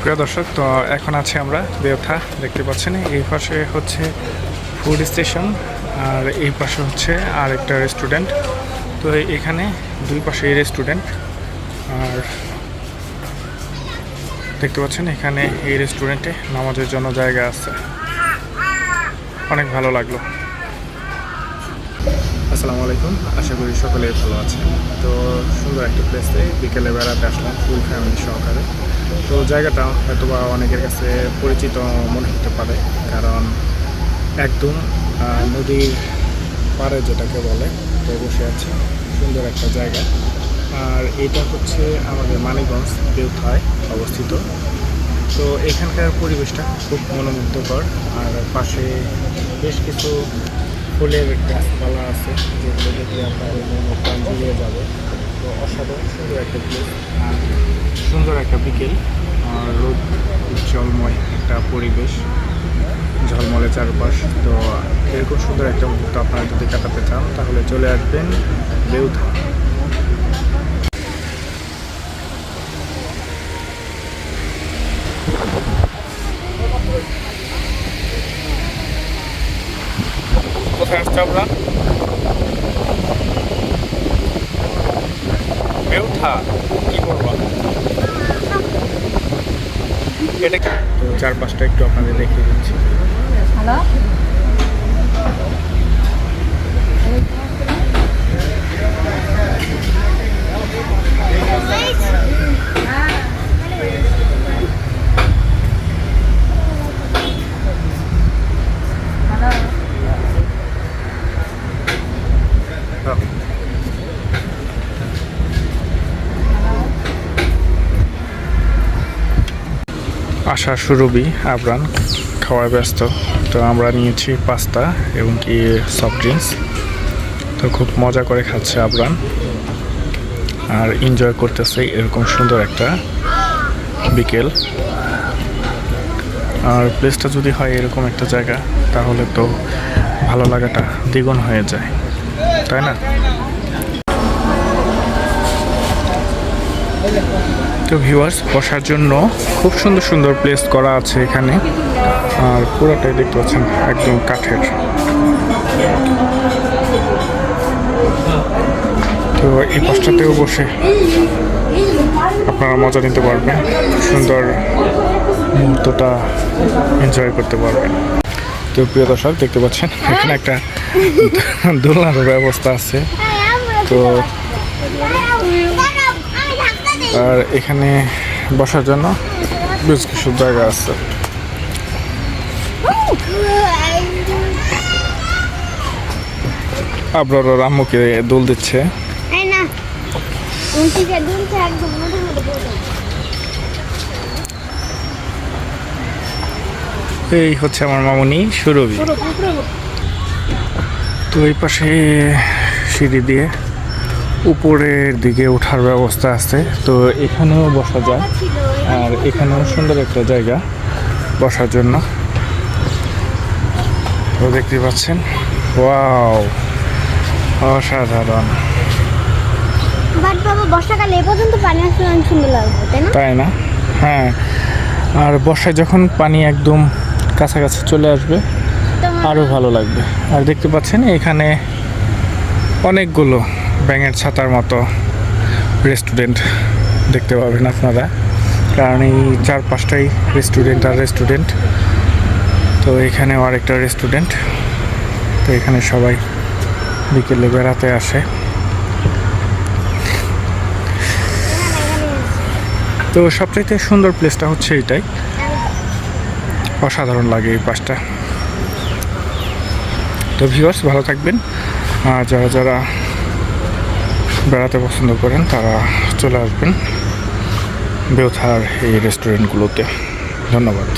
প্রিয় দর্শক, তো এখন আছি আমরা দেওথা, দেখতে পাচ্ছেন, এই পাশে হচ্ছে ফুড স্টেশন আর এই পাশে হচ্ছে আর একটা রেস্টুরেন্ট তো এখানে দুই পাশে রেস্টুরেন্ট আর দেখতে পাচ্ছেন, এখানে এই রেস্টুরেন্টে নামাজের জন্য জায়গা আছে। অনেক ভালো লাগল। আসসালামু আলাইকুম, আশা করি সকলে ভালো আছেন। তো সুন্দর একটা প্লেসে বিকেলে বেড়াতে আসলাম ফুল ফ্যামিলি সহকারে। তো জায়গাটা হয়তো বা অনেকের কাছে পরিচিত মনে হতে পারে, কারণ একদম নদীর পাড়ে যেটাকে বলে, তো বসে আছে। সুন্দর একটা জায়গা। আর এটা হচ্ছে আমাদের মানিকগঞ্জ দেউথায় অবস্থিত। তো এখানকার পরিবেশটা খুব মনোমুগ্ধকর। আর পাশে বেশ কিছু ফুলের গাছপালা আছে, যেগুলো দেখে আপনার মনে প্রাণ যাবে। তো অসাধারণ সুন্দর একটা প্লেস আর একটা বিকেল রোদ উজ্জ্বলময় একটা পরিবেশ, ঝলমলে চারপাশ। তো এরকম সুন্দর একটা মুহূর্ত আপনারা যদি কাটাতে চান, তাহলে চলে আসবেন দেউথা কোথায় বেউথা, কি করব এটা চারপাশটা একটু আপনাদের দেখিয়ে দিচ্ছি। হ্যালো আশা সুরভি আবরান খাওয়ায় ব্যস্ত। তো আমরা নিয়েছি পাস্তা এবং কি সফট ড্রিঙ্কস তো খুব মজা করে খাচ্ছে আবরান। আর এনজয় করতেছে এরকম সুন্দর একটা বিকেল। আর প্লেসটা যদি হয় এরকম একটা জায়গা, তাহলে তো ভালো লাগাটা দ্বিগুণ হয়ে যায়। তাই না? তো ভিউয়ার্স বসার জন্য খুব সুন্দর সুন্দর প্লেস করা আছে এখানে। আর পুরোটাই দেখতে পাচ্ছেন, একদম কাঠের। তো এই পাশটাতেও বসে আপনারা মজা নিতে পারবেন, সুন্দর মুহূর্তটা এনজয় করতে পারবেন। তো প্রিয় দর্শক, দেখতে পাচ্ছেন, এখানে একটা দোলনার ব্যবস্থা আছে। তো আর এখানে বসার জন্য বেশ কিছু জায়গা আছে। আবরার আম্মুকে দোল দিচ্ছে। এই হচ্ছে আমার মামুনি সুরভি। তো এই পাশে সিঁড়ি দিয়ে উপরের দিকে ওঠার ব্যবস্থা আছে। তো এখানেও বসা যায়। আর এখানেও সুন্দর একটা জায়গা বসার জন্য। তো দেখতে পাচ্ছেন? ওয়াও! অসাধারণ। বাট বাবা বর্ষাকালে এ পর্যন্ত পানি আসলে অনেক সুন্দর লাগবে তাই না? তাই না? হ্যাঁ। আর বর্ষায় যখন পানি একদম কাছাকাছি চলে আসবে আরও ভালো লাগবে। আর দেখতে পাচ্ছেন এখানে অনেকগুলো ব্যাঙের ছাতার মতো রেস্টুরেন্ট দেখতে পাবেন আপনারা। কারণ এই চার পাঁচটাই রেস্টুরেন্ট আর রেস্টুরেন্ট তো এখানেও আরেকটা রেস্টুরেন্ট তো এখানে সবাই বিকেলে বেড়াতে আসে। তো সবচাইতে সুন্দর প্লেসটা হচ্ছে এটাই অসাধারণ লাগে এই পাশটা। তো ভিউয়ার্স ভালো থাকবেন। আর যারা যারা বেড়াতে পছন্দ করেন তারা চলে আসবেন বেউথার এই রেস্টুরেন্টগুলোতে ধন্যবাদ।